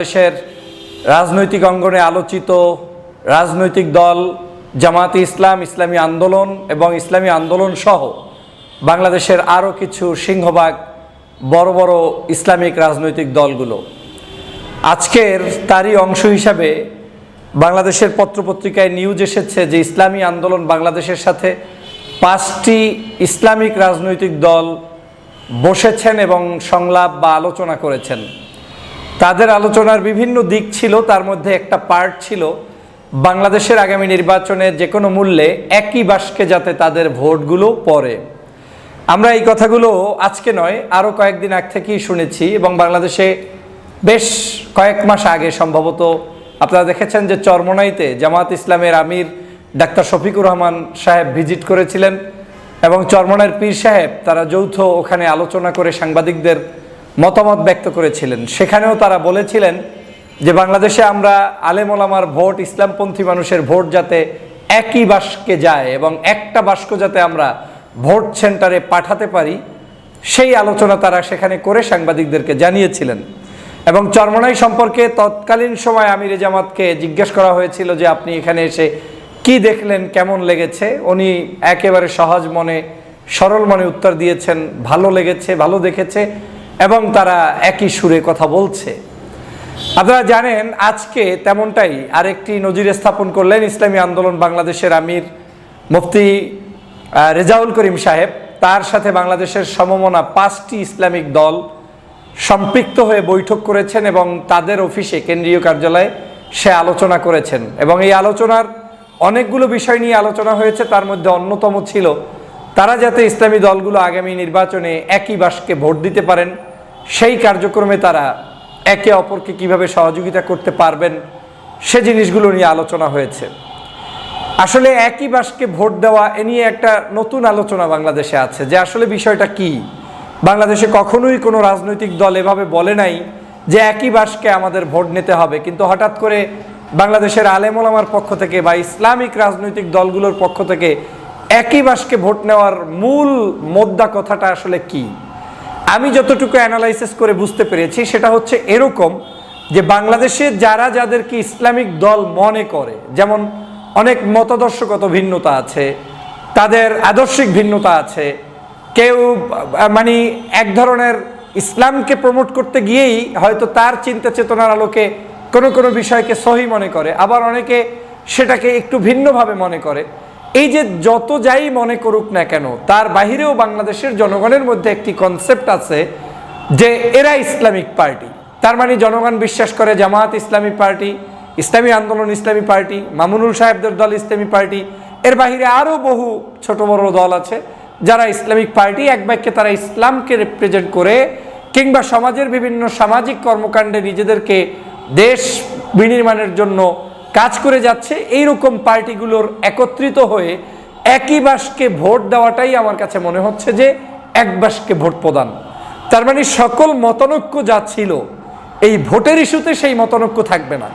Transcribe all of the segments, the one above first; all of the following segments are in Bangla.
দেশের রাজনৈতিক অঙ্গনে আলোচিত রাজনৈতিক দল জামাতে ইসলাম, ইসলামী আন্দোলন এবং ইসলামী আন্দোলন সহ বাংলাদেশের আরও কিছু সিংহভাগ বড় বড় ইসলামিক রাজনৈতিক দলগুলো। আজকের তারই অংশ হিসাবে বাংলাদেশের পত্রপত্রিকায় নিউজ এসেছে যে ইসলামী আন্দোলন বাংলাদেশের সাথে পাঁচটি ইসলামিক রাজনৈতিক দল বসেছেন এবং সংলাপ বা আলোচনা করেছেন। তাদের আলোচনার বিভিন্ন দিক ছিল, তার মধ্যে একটা পার্ট ছিল, বাংলাদেশের আগামী নির্বাচনে যে কোনো মূল্যে একই বাসকে যাতে তাদের ভোটগুলো পড়ে। আমরা এই কথাগুলো আজকে নয়, আরও কয়েকদিন আগ থেকেই শুনেছি এবং বাংলাদেশে বেশ কয়েক মাস আগে সম্ভবত আপনারা দেখেছেন যে চরমনাইতে জামাত ইসলামের আমির ডাক্তার শফিকুর রহমান সাহেব ভিজিট করেছিলেন এবং চরমনাইয়ের পীর সাহেব তারা যৌথ ওখানে আলোচনা করে সাংবাদিকদের মতামত ব্যক্ত করেছিলেন। সেখানেও তারা বলেছিলেন যে বাংলাদেশে আমরা আলেমোলামার ভোট, ইসলামপন্থী মানুষের ভোট যাতে একই বাস্কে যায় এবং একটা বাস্ক যাতে আমরা ভোট সেন্টারে পাঠাতে পারি, সেই আলোচনা তারা সেখানে করে সাংবাদিকদেরকে জানিয়েছিলেন। এবং চরমনাই সম্পর্কে তৎকালীন সময় আমির জামাতকে জিজ্ঞেস করা হয়েছিল যে আপনি এখানে এসে কি দেখলেন, কেমন লেগেছে? উনি একেবারে সহজ মনে, সরল মনে উত্তর দিয়েছেন, ভালো লেগেছে, ভালো দেখেছে। এবং তারা একই সুরে কথা বলছে। আপনারা জানেন, আজকে তেমনটাই আরেকটি নজির স্থাপন করলেন ইসলামী আন্দোলন বাংলাদেশের আমির মুফতি রেজাউল করিম সাহেব। তার সাথে বাংলাদেশের সমমনা পাঁচটি ইসলামিক দল সম্পৃক্ত হয়ে বৈঠক করেছেন এবং তাদের অফিসে কেন্দ্রীয় কার্যালয়ে সে আলোচনা করেছেন। এবং এই আলোচনার অনেকগুলো বিষয় নিয়ে আলোচনা হয়েছে, তার মধ্যে অন্যতম ছিল, তারা যাতে ইসলামী দলগুলো আগামী নির্বাচনে একই বাসকে ভোট দিতে পারেন সেই কার্যক্রমে তারা একে অপরকে কীভাবে সহযোগিতা করতে পারবেন সে জিনিসগুলো নিয়ে আলোচনা হয়েছে। আসলে একই বাসকে ভোট দেওয়া এ নিয়ে একটা নতুন আলোচনা বাংলাদেশে আছে যে আসলে বিষয়টা কি? বাংলাদেশে কখনোই কোনো রাজনৈতিক দল এভাবে বলে নাই যে একই বাসকে আমাদের ভোট নিতে হবে। কিন্তু হঠাৎ করে বাংলাদেশের আলেমোলামার পক্ষ থেকে বা ইসলামিক রাজনৈতিক দলগুলোর পক্ষ থেকে একই বাসকে ভোট নেওয়ার মূল মোদ্দা কথাটা আসলে কি? আমি যতটুকু অ্যানালাইসিস করে বুঝতে পেরেছি, সেটা হচ্ছে এরকম যে বাংলাদেশে যারা যাদেরকে ইসলামিক দল মনে করে, যেমন অনেক মতাদর্শগত ভিন্নতা আছে, তাদের আদর্শিক ভিন্নতা আছে, কেউ মানে এক ধরনের ইসলামকে প্রমোট করতে গিয়েই হয়তো তার চিন্তা চেতনার আলোকে কোনো কোনো বিষয়কে সহি মনে করে, আবার অনেকে সেটাকে একটু ভিন্নভাবে মনে করে। এই যে যত যাই মনে করুক না কেন, তার বাহিরেও বাংলাদেশের জনগণের মধ্যে একটি কনসেপ্ট আছে যে এরা ইসলামিক পার্টি। তার মানে জনগণ বিশ্বাস করে জামাত ইসলামী পার্টি, ইসলামী আন্দোলন ইসলামী পার্টি, মামুনুল সাহেবদের দল ইসলামী পার্টি। এর বাহিরে আরও বহু ছোট বড় দল আছে যারা ইসলামিক পার্টি, এক বাক্যে তারা ইসলামকে রিপ্রেজেন্ট করে কিংবা সমাজের বিভিন্ন সামাজিক কর্মকাণ্ডে নিজেদেরকে দেশ বিনির্মাণের জন্য কাজ করে যাচ্ছে, এইরকম পার্টিগুলোর একত্রিত হয়ে একই বাসকে ভোট দেওয়াটাই আমার কাছে মনে হচ্ছে যে এক বাসকে ভোট প্রদান। তার মানে সকল মতানৈক্য যা ছিল, এই ভোটের ইস্যুতে সেই মতানৈক্য থাকবে না।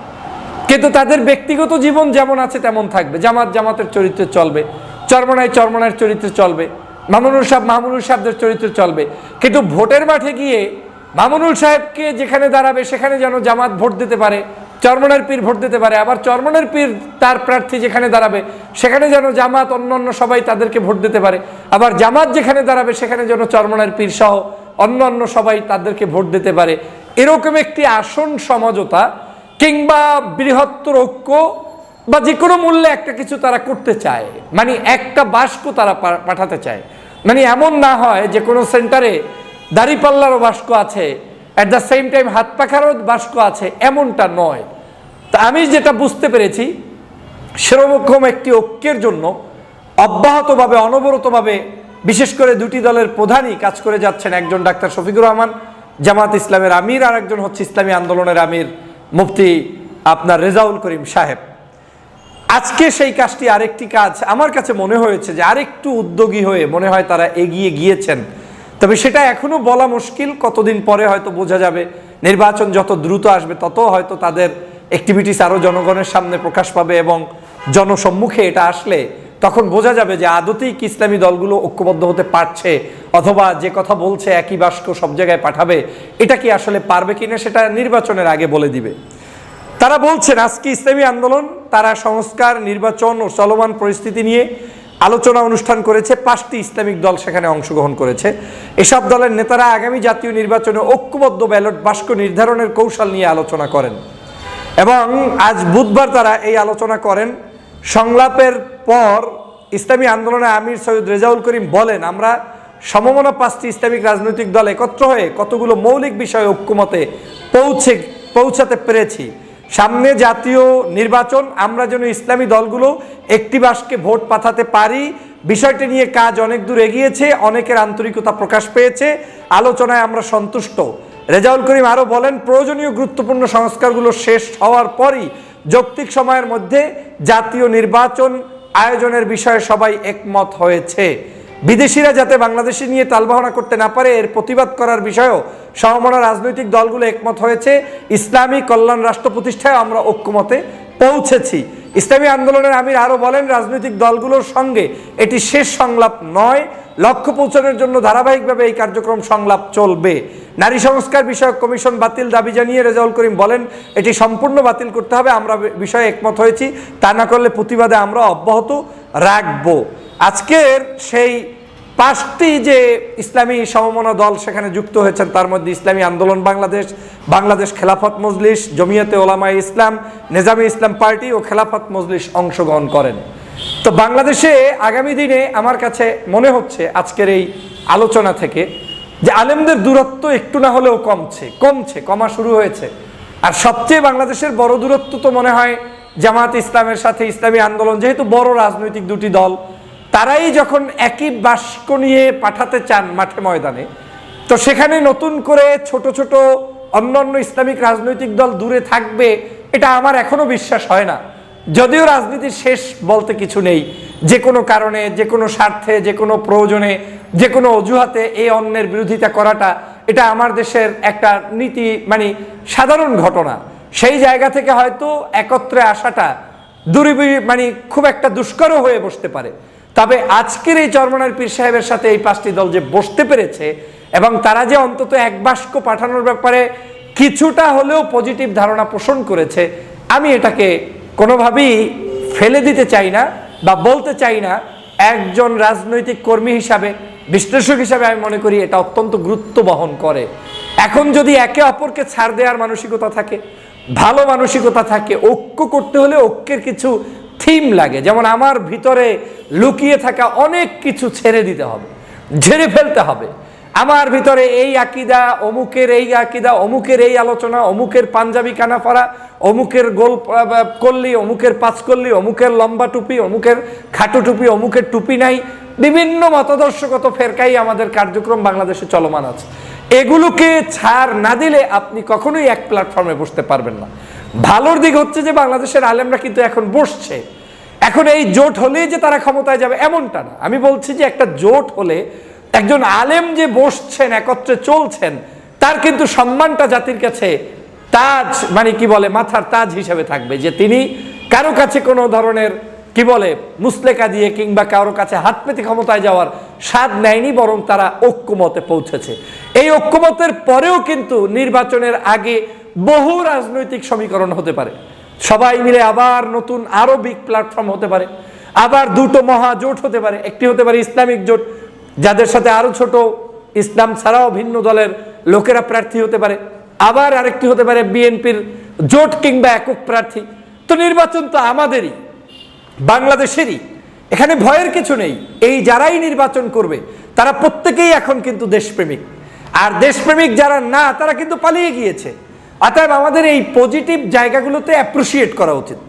কিন্তু তাদের ব্যক্তিগত জীবন যেমন আছে তেমন থাকবে। জামাত জামাতের চরিত্রে চলবে, চরমনায় চরমনায়ের চরিত্রে চলবে, মামুনুল সাহেব মামুনুল সাহেবদের চরিত্রে চলবে। কিন্তু ভোটের মাঠে গিয়ে মামুনুল সাহেবকে যেখানে দাঁড়াবে, সেখানে যেন জামাত ভোট দিতে পারে চরমনের পীর ভোট দিতে পারে। আবার চরমনের পীর তার প্রার্থী যেখানে দাঁড়াবে, সেখানে যেন জামাত অন্য অন্য সবাই তাদেরকে ভোট দিতে পারে। আবার জামাত যেখানে দাঁড়াবে, সেখানে যেন চরমনের পীর সহ অন্য অন্য সবাই তাদেরকে ভোট দিতে পারে। এরকম একটি আসন সমঝোতা কিংবা বৃহত্তর ঐক্য বা যে কোনো মূল্যে একটা কিছু তারা করতে চায় মানে একটা বাস্ক তারা পাঠাতে চায়। মানে এমন না হয় যে কোনো সেন্টারে দাড়িপাল্লারও বাস্ক আছে অ্যাট দ্য সেম টাইম হাত পাখারও বাস্ক আছে, এমনটা নয়। আমি যেটা বুঝতে পেরেছি সেরকম একটি ঐক্যের জন্য অব্যাহতভাবে, অনবরতভাবে বিশেষ করে দুটি দলের প্রধানই কাজ করে যাচ্ছেন একজন ডাক্তার শফিকুর রহমান, জামাত ইসলামের আমির, আর একজন হচ্ছে ইসলামী আন্দোলনের আমির মুফতি আপনার রেজাউল করিম সাহেব। আজকে সেই কাজটি আরেকটি কাজ আমার কাছে মনে হয়েছে যে আরেকটু উদ্যোগী হয়ে মনে হয় তারা এগিয়ে গিয়েছেন। তবে সেটা এখনও বলা মুশকিল, কতদিন পরে হয়তো বোঝা যাবে, নির্বাচন যত দ্রুত আসবে তত হয়তো তাদের অ্যাক্টিভিটিস আরও জনগণের সামনে প্রকাশ পাবে এবং জনসম্মুখে এটা আসলে তখন বোঝা যাবে যে আদতেই কি ইসলামী দলগুলো ঐক্যবদ্ধ হতে পারছে অথবা যে কথা বলছে একই বাক্য সব জায়গায় পাঠাবে, এটা কি আসলে পারবে কিনা সেটা নির্বাচনের আগে বলে দিবে। তারা বলছেন, আজকে ইসলামী আন্দোলন, তারা সংস্কার, নির্বাচন ও চলমান পরিস্থিতি নিয়ে আলোচনা অনুষ্ঠান করেছে, পাঁচটি ইসলামিক দল সেখানে অংশগ্রহণ করেছে। এসব দলের নেতারা আগামী জাতীয় নির্বাচনে ঐক্যবদ্ধ ব্যালট বাক্স নির্ধারণের কৌশল নিয়ে আলোচনা করেন। এবং আজ বুধবার তারা এই আলোচনা করেন। সংলাপের পর ইসলামী আন্দোলনে আমির সৈয়দ রেজাউল করিম বলেন, আমরা সমমনা পাঁচটি ইসলামিক রাজনৈতিক দল একত্র হয়ে কতগুলো মৌলিক বিষয়ে ঐক্যমতে পৌঁছে, পৌঁছাতে পেরেছি। সামনে জাতীয় নির্বাচন, আমরা যেন ইসলামী দলগুলো একটি বাসকে ভোট পাঠাতে পারি। বিষয়টি নিয়ে কাজ অনেক দূর এগিয়েছে, অনেকের আন্তরিকতা প্রকাশ পেয়েছে। আলোচনায় আমরা সন্তুষ্ট। রেজাউল করিম আরও বলেন, প্রয়োজনীয় গুরুত্বপূর্ণ সংস্কারগুলো শেষ হওয়ার পরই যৌক্তিক সময়ের মধ্যে জাতীয় নির্বাচন আয়োজনের বিষয়ে সবাই একমত হয়েছে। বিদেশিরা যাতে বাংলাদেশি নিয়ে তালবাহনা করতে না পারে, এর প্রতিবাদ করার বিষয়েও সমমনা রাজনৈতিক দলগুলো একমত হয়েছে। ইসলামী কল্যাণ রাষ্ট্র প্রতিষ্ঠায় আমরা ঐক্যমতে পৌঁছেছি। ইসলামী আন্দোলনের আমির আরও বলেন, রাজনৈতিক দলগুলোর সঙ্গে এটি শেষ সংলাপ নয়। লক্ষ্য পৌঁছানোর জন্য ধারাবাহিকভাবে এই কার্যক্রম সংলাপ চলবে। নারী সংস্কার বিষয়ক কমিশন বাতিল দাবি জানিয়ে রেজাউল করিম বলেন, এটি সম্পূর্ণ বাতিল করতে হবে, আমরা বিষয়ে একমত হয়েছি। তা না করলে প্রতিবাদে আমরা অব্যাহত রাখব। আজকের সেই পাঁচটি যে ইসলামী সমমনা দল সেখানে যুক্ত হয়েছেন, তার মধ্যে ইসলামী আন্দোলন বাংলাদেশ বাংলাদেশ খেলাফত মজলিস, জমিয়তে ওলামা ইসলাম, নেজামে ইসলাম পার্টি ও খেলাফত মজলিস অংশগ্রহণ করেন। তো বাংলাদেশে আগামী দিনে আমার কাছে মনে হচ্ছে আজকের এই আলোচনা থেকে যে আলেমদের দূরত্ব একটু না হলেও কমছে কমছে, কমা শুরু হয়েছে। আর সবচেয়ে বাংলাদেশের বড় দূরত্ব তো মনে হয় জামাত ইসলামের সাথে ইসলামী আন্দোলন, যেহেতু বড় রাজনৈতিক দুটি দল, তারাই যখন একই বাস্ক নিয়ে পাঠাতে চান মাঠে ময়দানে, তো সেখানে নতুন করে ছোট ছোট অন্যান্য ইসলামিক রাজনৈতিক দল দূরে থাকবে, এটা আমার এখনও বিশ্বাস হয় না। যদিও রাজনীতির শেষ বলতে কিছু নেই যে কোনো কারণে, যে কোনো স্বার্থে, যে কোনো প্রয়োজনে, যে কোনো অজুহাতে এই অন্যের বিরোধিতা করাটা এটা আমার দেশের একটা নীতি মানে সাধারণ ঘটনা। সেই জায়গা থেকে হয়তো একত্রে আসাটা দূরবি মানে খুব একটা দুষ্করও হয়ে বসতে পারে। তবে আজকের এই চরমনার পীর সাহেবের সাথে এই পাঁচটি দল যে বসতে পেরেছে এবং তারা যে অন্তত এক বাস্ক পাঠানোর ব্যাপারে কিছুটা হলেও পজিটিভ ধারণা পোষণ করেছে, আমি এটাকে কোনোভাবেই ফেলে দিতে চাই না। বা বলতে চাই না, একজন রাজনৈতিক কর্মী হিসাবে, বিশ্লেষক হিসাবে আমি মনে করি এটা অত্যন্ত গুরুত্ব বহন করে। এখন যদি একে অপরকে ছাড় দেওয়ার মানসিকতা থাকে, ভালো মানসিকতা থাকে, ঐক্য করতে হলে ঐক্যের কিছু থিম লাগে। যেমন আমার ভিতরে লুকিয়ে থাকা অনেক কিছু ছেড়ে দিতে হবে, ঝেড়ে ফেলতে হবে। আমার ভিতরে এই আকিদা, অমুকের এই আকিদা, অমুকের এই আলোচনা, অমুকের পাঞ্জাবি কানাফারা, অমুকের গোল করলি অমুকের পাঁচ করলি অমুকের লম্বা টুপি, অমুকের খাটো টুপি, অমুকের টুপি নাই। বিভিন্ন মতাদর্শগত ফেরকাই আমাদের কার্যক্রম বাংলাদেশে চলমান আছে। এগুলোকে ছাড় না দিলে আপনি কখনোই এক প্ল্যাটফর্মে বসতে পারবেন না। ভালোর দিক হচ্ছে যে বাংলাদেশের আলেমরা কিন্তু এখন বসছে। এখন এই জোট হলেই যে তারা ক্ষমতায় যাবে, এমনটা না। আমি বলছি যে একটা জোট হলে একজন আলেম যে বসছেন, একত্রে চলছেন, তার কিন্তু সম্মানটা জাতির কাছে তাজ মানে কি বলে, মাথার তাজ হিসেবে থাকবে যে তিনি কারও কাছে কোনো ধরনের, কি বলে, মুসলেকা দিয়ে কিংবা কারও কাছে হাত পেতে ক্ষমতায় যাওয়ার স্বাদ নেয়নি, বরং তারা ঐক্যমতে পৌঁছেছে। এই ঐক্যমতের পরেও কিন্তু নির্বাচনের আগে বহু রাজনৈতিক সমীকরণ হতে পারে। সবাই মিলে আবার নতুন আরও বিগ প্ল্যাটফর্ম হতে পারে। আবার দুটো মহা জোট হতে পারে। একটি হতে পারে ইসলামিক জোট যাদের সাথে আরও ছোট ইসলাম ছাড়াও ভিন্ন দলের লোকেরা প্রার্থী হতে পারে, আবার আরেকটি হতে পারে বিএনপির জোট কিংবা একক প্রার্থী। তো নির্বাচন তো আমাদেরই, বাংলাদেশেরই। এখানে ভয়ের কিছু নেই, এই যারাই নির্বাচন করবে, তারা প্রত্যেকেই এখন কিন্তু দেশপ্রেমিক। আর দেশপ্রেমিক যারা না, তারা কিন্তু পালিয়ে গিয়েছে। অতএব আমাদের এই পজিটিভ জায়গাগুলোতে অ্যাপ্রিসিয়েট করা উচিত।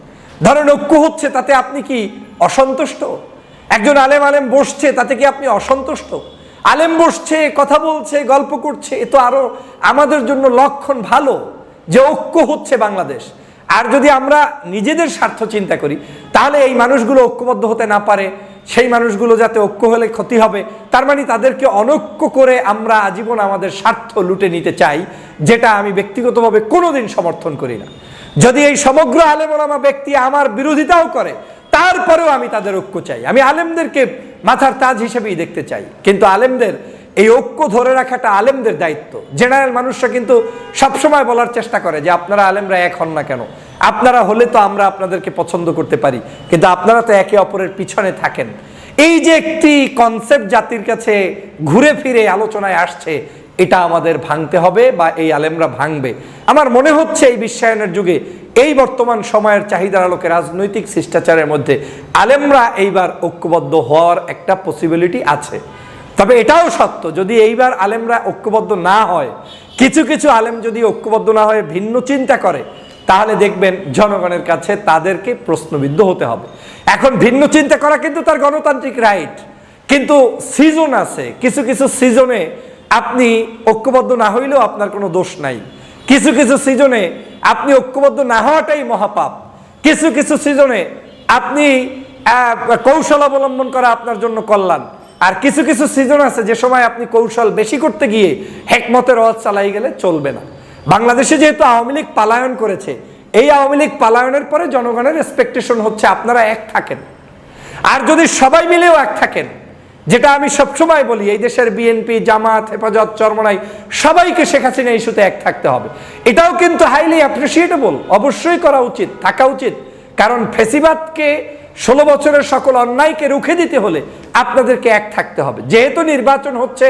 ধরেন ঐক্য হচ্ছে, তাতে আপনি কি অসন্তুষ্ট? একজন আলেম আলেম বসছে, তাতে কি আপনি অসন্তুষ্ট? আলেম বসছে, কথা বলছে, গল্প করছে, এ তো আরও আমাদের জন্য লক্ষণ ভালো যে ঐক্য হচ্ছে বাংলাদেশ। আর যদি আমরা নিজেদের স্বার্থ চিন্তা করি, তাহলে এই মানুষগুলো ঐক্যবদ্ধ হতে না পারে, সেই মানুষগুলো যাতে ঐক্য হলে ক্ষতি হবে, তার মানে তাদেরকে অনৈক্য করে আমরা আজীবন আমাদের স্বার্থ লুটে নিতে চাই, যেটা আমি ব্যক্তিগতভাবে কোনোদিন সমর্থন করি না। যদি এই সমগ্র আলেমোলামা ব্যক্তি আমার বিরোধিতাও করে তারপরেও আমি তাদের ঐক্য চাই। আমি আলেমদেরকে মাথার তাজ হিসেবেই দেখতে চাই। কিন্তু আলেমদের এই ঐক্য ধরে রাখাটা আলেমদের দায়িত্ব। জেনারেল মানুষরা কিন্তু সবসময় বলার চেষ্টা করে যে আপনারা আলেমরা এক হন না কেন? আপনারা হলে তো আমরা আপনাদেরকে পছন্দ করতে পারি। কিন্তু আপনারা তো একে অপরের পিছনে থাকেন। এই যে একটি কনসেপ্ট জাতির কাছে ঘুরে ফিরে আলোচনায় আসছে এটা আমাদের ভাঙতে হবে বা এই আলেমরা ভাঙবে। আমার মনে হচ্ছে এই বিশ্বায়নের যুগে এই বর্তমান সময়ের চাহিদার আলোকে রাজনৈতিক শিষ্টাচারের মধ্যে আলেমরা এইবার ঐক্যবদ্ধ হওয়ার একটা পসিবিলিটি আছে। তবে এটাও সত্য, যদি এইবার আলেমরা ঐক্যবদ্ধ না হয়, কিছু কিছু আলেম যদি ঐক্যবদ্ধ না হয়ে ভিন্ন চিন্তা করে, তাহলে দেখবেন জনগণের কাছে তাদেরকে প্রশ্নবিদ্ধ হতে হবে। এখন ভিন্ন চিন্তা করা কিন্তু তার গণতান্ত্রিক রাইট কিন্তু সিজন আছে, কিছু কিছু সিজনে আপনি ঐক্যবদ্ধ না হইলেও আপনার কোনো দোষ নাই। কিছু কিছু সিজনে আপনি ঐক্যবদ্ধ না হওয়াটাই মহাপাপ। কিছু কিছু সিজনে আপনি কৌশল অবলম্বন করা আপনার জন্য কল্যাণ। আর কিছু কিছু সিজন আছে যে সময় আপনি কৌশল বেশি করতে গিয়ে হেকমতের রথ চালাই গেলে চলবে না। বাংলাদেশে যেহেতু আওয়ামী লীগ পালায়ন করেছে, এই আওয়ামী লীগ পালায়নের পরে জনগণের এক্সপেকটেশন হচ্ছে আপনারা এক থাকেন। আর যদি সবাই মিলেও এক থাকেন যেটা আমি সবসময় বলি, এই দেশের বিএনপি, জামাত, হেফাজত, চরমনাই, সবাইকে শেখ হাসিনা ইস্যুতে এক থাকতে হবে। এটাও কিন্তু হাইলি অ্যাপ্রিসিয়েটেবল অবশ্যই করা উচিত, থাকা উচিত। কারণ ফেসিবাদকে ষোলো বছরের সকল অন্যায়কে রুখে দিতে হলে আপনাদেরকে এক থাকতে হবে। যেহেতু নির্বাচন হচ্ছে,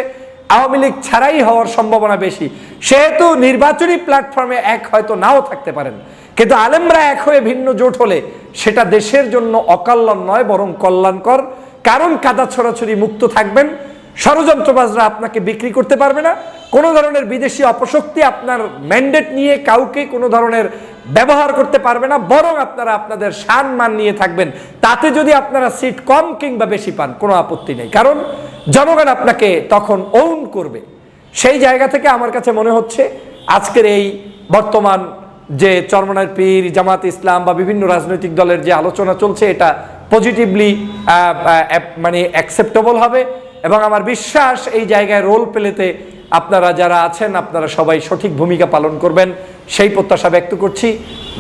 আওয়ামী লীগ ছাড়াই হওয়ার সম্ভাবনা বেশি। সেহেতু নির্বাচনী প্ল্যাটফর্মে এক হয়তো নাও থাকতে পারেন। কিন্তু আলেমরা এক হয়ে ভিন্ন জোট হলে সেটা দেশের জন্য অকল্যাণ নয়, বরং কল্যাণকর। কারণ কাদা ছড়াছড়ি মুক্ত থাকবেন, ষড়যন্ত্রবাজরা আপনাকে বিক্রি করতে পারবে না। কোনো ধরনের বিদেশি অপশক্তি আপনার ম্যান্ডেট নিয়ে কাউকে কোনো ধরনের ব্যবহার করতে পারবে না, বরং আপনারা আপনাদের সান মান নিয়ে থাকবেন। তাতে যদি আপনারা সিট কম কিংবা বেশি পান, কোনো আপত্তি নেই। কারণ জনগণ আপনাকে তখন ওন করবে। সেই জায়গা থেকে আমার কাছে মনে হচ্ছে, আজকের এই বর্তমান যে চরমনার পীর জামাত ইসলাম বা বিভিন্ন রাজনৈতিক দলের যে আলোচনা চলছে, এটা পজিটিভলি মানে অ্যাকসেপ্টেবল হবে। এবং আমার বিশ্বাস এই জায়গায় রোল প্লেতে আপনারা যারা আছেন, আপনারা সবাই সঠিক ভূমিকা পালন করবেন। সেই প্রত্যাশা ব্যক্ত করছি।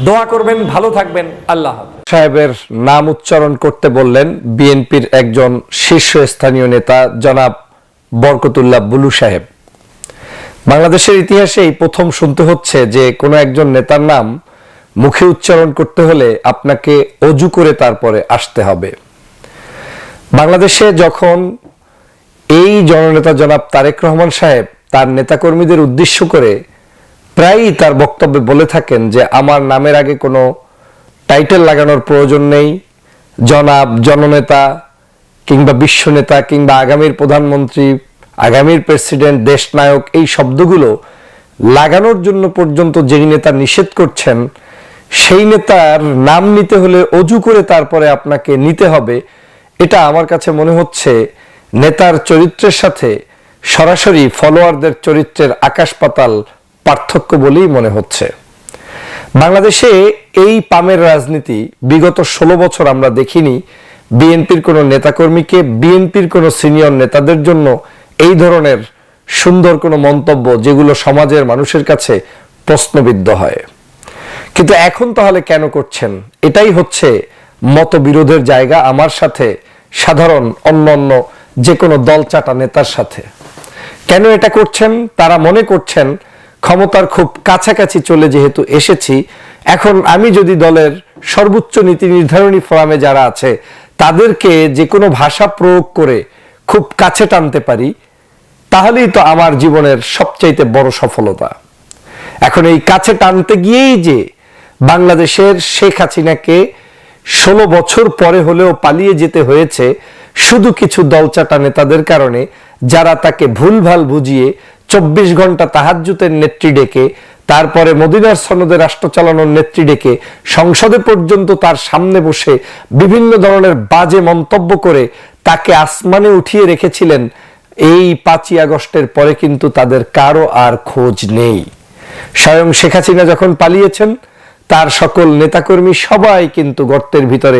দোয়া করবেন, ভালো থাকবেন। আল্লাহ সাহেবের নাম উচ্চারণ করতে বললেন বিএনপির একজন শীর্ষস্থানীয় নেতা, জনাব বরকতুল্লাহ বুলু সাহেব। বাংলাদেশের ইতিহাসে এই প্রথম শুনতে হচ্ছে যে কোনো একজন নেতার নাম মুখে উচ্চারণ করতে হলে আপনাকে অজু করে তারপরে আসতে হবে। বাংলাদেশে যখন এই জননেতা জনাব তারেক রহমান সাহেব তার নেতাকর্মীদের উদ্দেশ্য করে প্রায়ই তার বক্তব্যে বলে থাকেন যে, আমার নামের আগে কোনো টাইটেল লাগানোর প্রয়োজন নেই। জনাব, জননেতা কিংবা বিশ্বনেতা কিংবা আগামীর প্রধানমন্ত্রী, আগামীর প্রেসিডেন্ট, দেশনায়ক এই শব্দগুলো লাগানোর জন্য পর্যন্ত যেই নেতা নিষেধ করছেন সেই নেতার নাম নিতে হলে অজু করে তারপরে আপনাকে নিতে হবে। এটা আমার কাছে মনে হচ্ছে নেতার চরিত্রের সাথে সরাসরি ফলোয়ারদের চরিত্রের আকাশ পাতাল পার্থক্য বলেই মনে হচ্ছে। বাংলাদেশে এই পামের রাজনীতি বিগত ষোলো বছর আমরা দেখিনি। বিএনপির কোনো নেতাকর্মীকে, বিএনপির কোনো সিনিয়র নেতাদের জন্য এই ধরনের সুন্দর কোনো মন্তব্য যেগুলো সমাজের মানুষের কাছে প্রশ্নবিদ্ধ হয়। কিন্তু এখন তাহলে কেন করছেন? এটাই হচ্ছে মতবিরোধের জায়গা আমার সাথে, সাধারণ অন্য অন্য যে কোনো দলচাটা নেতার সাথে। কেন এটা করছেন? তারা মনে করছেন ক্ষমতার খুব কাছাকাছি চলে যেহেতু এসেছি। এখন আমি যদি দলের সর্বোচ্চ নীতি নির্ধারণী ফোরামে যারা আছে, তাদেরকে যে কোনো ভাষা প্রয়োগ করে খুব কাছে টানতে পারি, তাহলেই তো আমার জীবনের সবচাইতে বড় সফলতা। এখন এই কাছে টানতে গিয়েই যে বাংলাদেশের শেখ হাসিনাকে ষোলো বছর পরে হলেও পালিয়ে যেতে হয়েছে, শুধু কিছু দলচাটা নেতাদের কারণে, যারা তাকে ভুলভাল বুঝিয়ে চব্বিশ ঘণ্টা তাহাজ্জুতের নেত্রী ডেকে, তারপরে মদিনার সনদে রাষ্ট্র চালানোর নেত্রী ডেকে, সংসদে পর্যন্ত তার সামনে বসে বিভিন্ন ধরনের বাজে মন্তব্য করে তাকে আসমানে উঠিয়ে রেখেছিলেন, এই পাঁচই আগস্টের পরে কিন্তু তাদের কারও আর খোঁজ নেই। স্বয়ং শেখ হাসিনা যখন পালিয়েছেন, তার সকল নেতাকর্মী সবাই কিন্তু গর্তের ভিতরে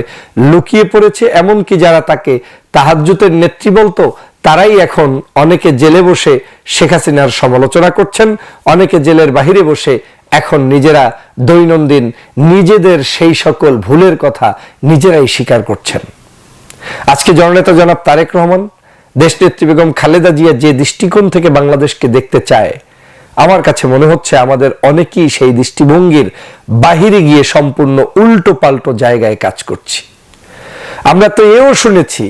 লুকিয়ে পড়েছে, এমনকি যারা তাকে তাহাজ্জুতের নেত্রী বলতো, তারাই এখন অনেকে জেলে বসে শেখ হাসিনার সমালোচনা করছেন, অনেকে জেলের বাহিরে বসে এখন নিজেরা দৈনন্দিন নিজেদের সেই সকল ভুলের কথা নিজেরাই স্বীকার করছেন। আজকে জননেতা জনাব তারেক রহমান দেশ দেশনেত্রী বেগম খালেদা জিয়া যে দৃষ্টিকোণ থেকে বাংলাদেশকে দেখতে চায় আমার কাছে মনে হচ্ছে আমাদের অনেকেই সেই দৃষ্টিভঙ্গির বাহিরে গিয়ে সম্পূর্ণ উল্টো পাল্টো জায়গায় কাজ করছি। আমরা তো এও শুনেছি,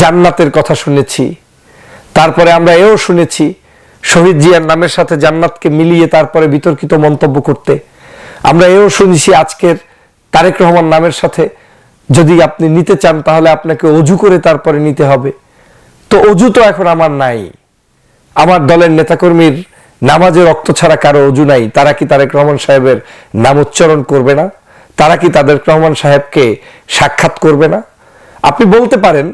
জান্নাতের কথা শুনেছি, তারপরে আমরা এও শুনেছি, শহীদ জিয়ার নামের সাথে জান্নাতকে মিলিয়ে তারপরে বিতর্কিত মন্তব্য করতে। আমরা এও শুনেছি আজকের তারেক রহমান নামের সাথে, যদি আপনি নিতে চান তাহলে আপনাকে অজু করে তারপরে নিতে হবে। তো অজু তো এখন আমার নাই। আমার দলের নেতাকর্মীর নামাজে রক্ত ছাড়া কারও অজু নাই, তারা কি তারেক রহমান সাহেবের নাম উচ্চারণ করবে না? তারা কি তাদের রহমান সাহেবকে সাক্ষাৎ করবে না? আপনি বলতে পারেন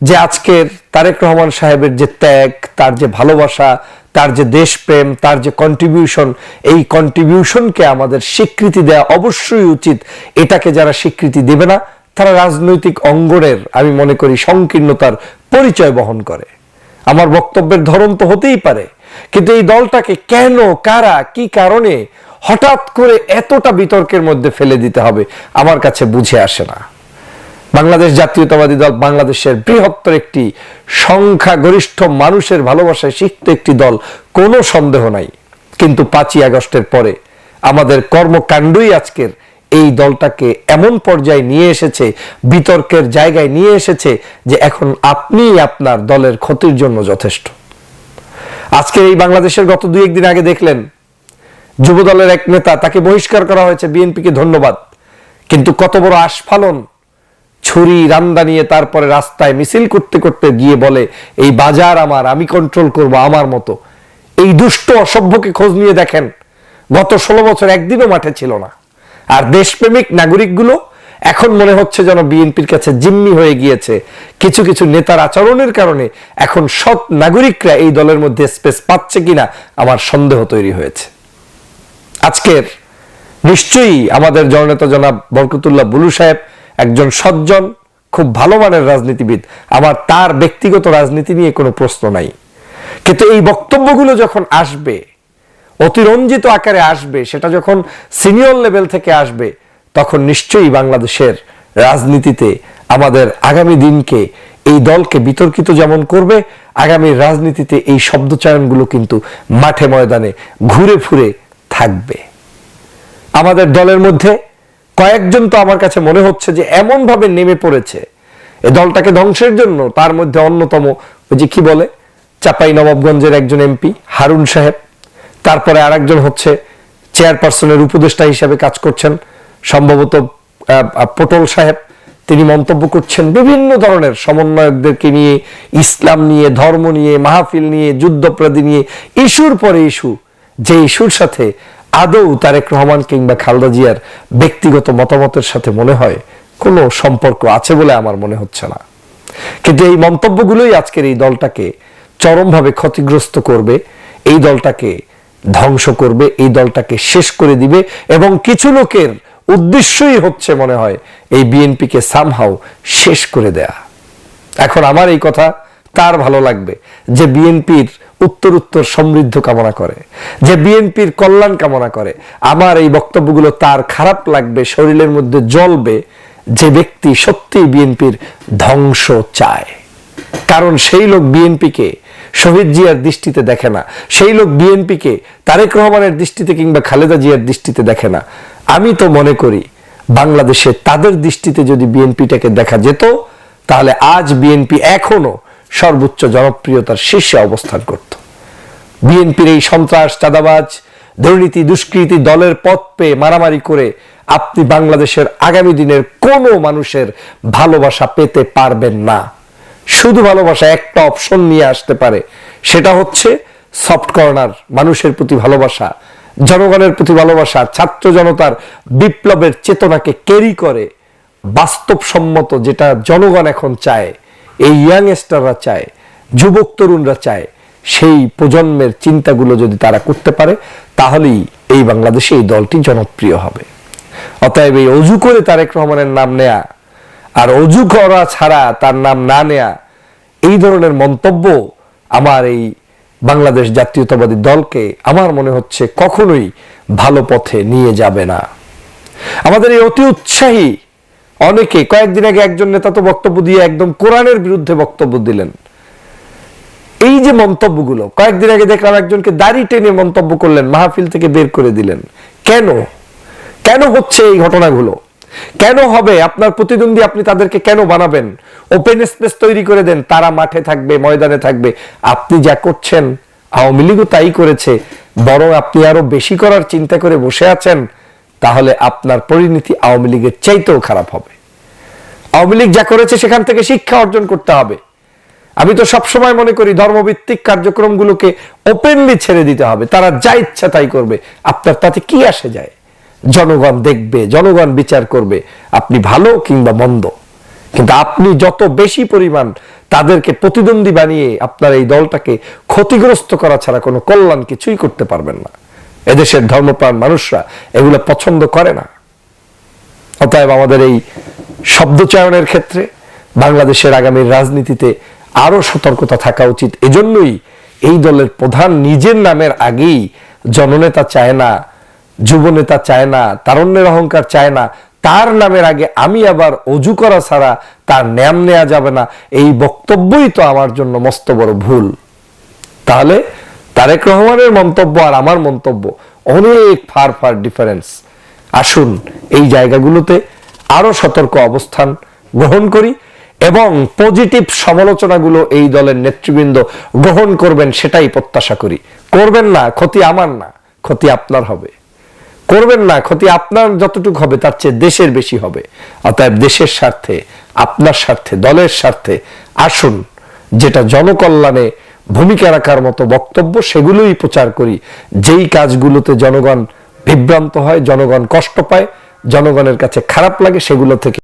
যে আজকের তারেক রহমান সাহেবের যে ত্যাগ, তার যে ভালোবাসা, তার যে দেশপ্রেম, তার যে কন্ট্রিবিউশন এই কন্ট্রিবিউশনকে আমাদের স্বীকৃতি দেওয়া অবশ্যই উচিত। এটাকে যারা স্বীকৃতি দেবে না, তারা রাজনৈতিক অঙ্গনের, আমি মনে করি, সংকীর্ণতার পরিচয় বহন করে। আমার বক্তব্যের ধরন তো হতেই পারে। কিন্তু এই দলটাকে কেন, কারা, কি কারণে হঠাৎ করে এতটা বিতর্কের মধ্যে ফেলে দিতে হবে আমার কাছে বুঝে আসে না। বাংলাদেশ জাতীয়তাবাদী দল বাংলাদেশের বৃহত্তর একটি সংখ্যাগরিষ্ঠ মানুষের ভালোবাসায় শিখত একটি দল কোনো সন্দেহ নাই। কিন্তু পাঁচই আগস্টের পরে আমাদের কর্মকাণ্ডই আজকের এই দলটাকে এমন পর্যায়ে নিয়ে এসেছে, বিতর্কের জায়গায় নিয়ে এসেছে যে এখন আপনি আপনার দলের ক্ষতির জন্য যথেষ্ট। আজকে এই বাংলাদেশের গত দুই একদিন আগে দেখলেন যুব দলের এক নেতা, তাকে বহিষ্কার করা হয়েছে, বিএনপিকে ধন্যবাদ। কিন্তু কত বড় আস্ফালন, ছুরি, রান্দা নিয়ে তারপরে রাস্তায় মিছিল করতে করতে গিয়ে বলে, এই বাজার আমার, আমি কন্ট্রোল করব আমার মতো। এই দুষ্ট অসভ্যকে খোঁজ নিয়ে দেখেন, গত ষোলো বছর একদিনও মাঠে ছিল না। আর দেশপ্রেমিক নাগরিকগুলো এখন মনে হচ্ছে যেন বিএনপির কাছে জিম্মি হয়ে গিয়েছে। কিছু কিছু নেতার আচরণের কারণে এখন সৎ নাগরিকরা এই দলের মধ্যে স্পেস পাচ্ছে কিনা আমার সন্দেহ তৈরি হয়েছে। আজকের নিশ্চয়ই আমাদের জননেতা জনাব বরকতুল্লাহ বুলু সাহেব একজন সজ্জন, খুব ভালো মানের রাজনীতিবিদ। আমার তার ব্যক্তিগত রাজনীতি নিয়ে কোনো প্রশ্ন নাই। কিন্তু এই বক্তব্যগুলো যখন আসবে, অতিরঞ্জিত আকারে আসবে, সেটা যখন সিনিয়র লেভেল থেকে আসবে তখন নিশ্চয়ই বাংলাদেশের রাজনীতিতে আমাদের আগামী দিনকে, এই দলকে বিতর্কিত যেমন করবে, আগামী রাজনীতিতে এই শব্দচয়নগুলো কিন্তু মাঠে ময়দানে ঘুরে ফুরে থাকবে। আমাদের দলের মধ্যে কয়েকজন তো আমার কাছে মনে হচ্ছে যে এমন ভাবে নেমে পড়েছে। এই দলটাকে ধ্বংসের জন্য তার মধ্যে অন্যতম ওই যে কি বলে, চাপাই নবাবগঞ্জের একজন এমপি, হারুন সাহেব। তারপরে আরেকজন হচ্ছে চেয়ারপারসনের উপদেষ্টা হিসেবে কাজ করছেন। সম্ভবত পটল সাহেব, তিনি মন্তব্য করছেন বিভিন্ন ধরনের সমন্বয়কদেরকে নিয়ে, ইসলাম নিয়ে, ধর্ম নিয়ে, মাহফিল নিয়ে যুদ্ধপ্রাদী নিয়ে, ইস্যুর পরে ইস্যু, যে ইস্যুর সাথে আদৌ তারেক রহমান কিংবা খালদা জিয়ার ব্যক্তিগত মতামতের সাথে মনে হয়, কোনো সম্পর্ক আছে বলে আমার মনে হচ্ছে না। কিন্তু এই মন্তব্যগুলোই আজকের এই দলটাকে চরমভাবে ক্ষতিগ্রস্ত করবে, এই দলটাকে ধ্বংস করবে, এই দলটাকে শেষ করে দিবে এবং কিছু লোকের উদ্দেশ্যই হচ্ছে মনে হয় এই বিএনপিকে সামহাও শেষ করে দেয়া। এখন আমার এই কথা তার ভালো লাগবে যে বিএনপির উত্তর উত্তর সমৃদ্ধ কামনা করে, যে বিএনপির কল্যাণ কামনা করে। আমার এই বক্তব্যগুলো তার খারাপ লাগবে, শরীরের মধ্যে জ্বলবে যে ব্যক্তি সত্যি বিএনপির ধ্বংস চায়। কারণ সেই লোক বিএনপিকে শহীদ জিয়ার দৃষ্টিতে দেখে না, সেই লোক বিএনপিকে তারেক রহমানের দৃষ্টিতে কিংবা খালেদা জিয়ার দৃষ্টিতে দেখে না। আমি তো মনে করি বাংলাদেশে তাদের দৃষ্টিতে যদি বিএনপিটাকে দেখা যেত, তাহলে আজ বিএনপি এখনও সর্বোচ্চ জনপ্রিয়তার শীর্ষে অবস্থান করত। বিএনপির এই সন্ত্রাস, চাঁদাবাজ, দুর্নীতি, দুষ্কৃতি দলের পথ পেয়ে মারামারি করে আপনি বাংলাদেশের আগামী দিনের কোনো মানুষের ভালোবাসা পেতে পারবেন না। শুধু ভালোবাসা একটা অপশন নিয়ে আসতে পারে, সেটা হচ্ছে সফট কর্নার মানুষের প্রতি ভালোবাসা। জনগণের প্রতি ভালোবাসা, ছাত্র জনতার বিপ্লবের চেতনাকে ক্যারি করে বাস্তবসম্মত যেটা জনগণ এখন চায়, এই ইয়াংস্টাররা চায়, যুবক তরুণরা চায়, সেই প্রজন্মের চিন্তাগুলো যদি তারা করতে পারে, তাহলেই এই বাংলাদেশে এই দলটি জনপ্রিয় হবে। অতএব এই অজু করে তারেক রহমানের নাম নেয়া আর অজু করা ছাড়া তার নাম না নেয়া, এই ধরনের মন্তব্য আমার এই বাংলাদেশ জাতীয়তাবাদী দলকে আমার মনে হচ্ছে কখনোই ভালো পথে নিয়ে যাবে না। আমাদের এই অতি উৎসাহী অনেকে, কয়েকদিন আগে একজন নেতা তো বক্তব্য দিয়ে একদম কোরআনের বিরুদ্ধে বক্তব্য দিলেন। এই যে মন্তব্যগুলো, কয়েকদিন আগে দেখলাম একজনকে দাড়ি টেনে মন্তব্য করলেন, মাহফিল থেকে বের করে দিলেন। কেন? কেন হচ্ছে এই ঘটনাগুলো? কেন হবে? আপনার প্রতিদ্বন্দ্বী আপনি তাদেরকে কেন বানাবেন? ওপেন স্পেস তৈরি করে দেন, তারা মাঠে থাকবে, ময়দানে থাকবে। আপনি যা করছেন, আওয়ামী লীগও তাই করেছে। বরং আপনি আরও বেশি করার চিন্তা করে বসে আছেন, তাহলে আপনার পরিণতি আওয়ামী লীগের চাইতেও খারাপ হবে। আওয়ামী লীগ যা করেছে, সেখান থেকে শিক্ষা অর্জন করতে হবে। আমি তো সবসময় মনে করি, ধর্মভিত্তিক কার্যক্রমগুলোকে ওপেনলি ছেড়ে দিতে হবে। তারা যা ইচ্ছা তাই করবে। আপনার তাতে কি আসে যায়? জনগণ দেখবে, জনগণ বিচার করবে, আপনি ভালো কিংবা মন্দ। কিন্তু আপনি যত বেশি পরিমাণ তাদেরকে প্রতিদ্বন্দ্বী বানিয়ে আপনার এই দলটাকে ক্ষতিগ্রস্ত করা ছাড়া কোনো কল্যাণ কিছুই করতে পারবেন না। এদেশের ধর্মপ্রাণ মানুষরা এগুলো পছন্দ করে না। অতএব আমাদের এই শব্দচয়নের ক্ষেত্রে বাংলাদেশের আগামীর রাজনীতিতে আরও সতর্কতা থাকা উচিত। এজন্যই এই দলের প্রধান নিজের নামের আগেই জননেতা চায় না যুবনেতা চায় না, তারণ্যের অহংকার চায় না, তার নামের আগে আমি আবার অজু করা ছাড়া তার নাম নেওয়া যাবে না। এই বক্তব্যই তো আমার জন্য মস্ত বড় ভুল। তাহলে তারেক রহমানের মন্তব্য আর আমার মন্তব্য অনেক ফার ফার ডিফারেন্স আসুন এই জায়গাগুলোতে আরও সতর্ক অবস্থান গ্রহণ করি এবং পজিটিভ সমালোচনাগুলো এই দলের নেতৃবৃন্দ গ্রহণ করবেন সেটাই প্রত্যাশা করি। করবেন না, ক্ষতি আমার না, ক্ষতি আপনার হবে। করবেন না, ক্ষতি আপনার যতটুকু হবে তার চেয়ে দেশের বেশি হবে। অতএব দেশের স্বার্থে, আপনার স্বার্থে, দলের স্বার্থে আসুন, যেটা জনকল্যাণে ভূমিকা রাখার মতো বক্তব্য, সেগুলোই প্রচার করি। যেই কাজগুলোতে জনগণ বিভ্রান্ত হয়, জনগণ কষ্ট পায়, জনগণের কাছে খারাপ লাগে, সেগুলো থেকে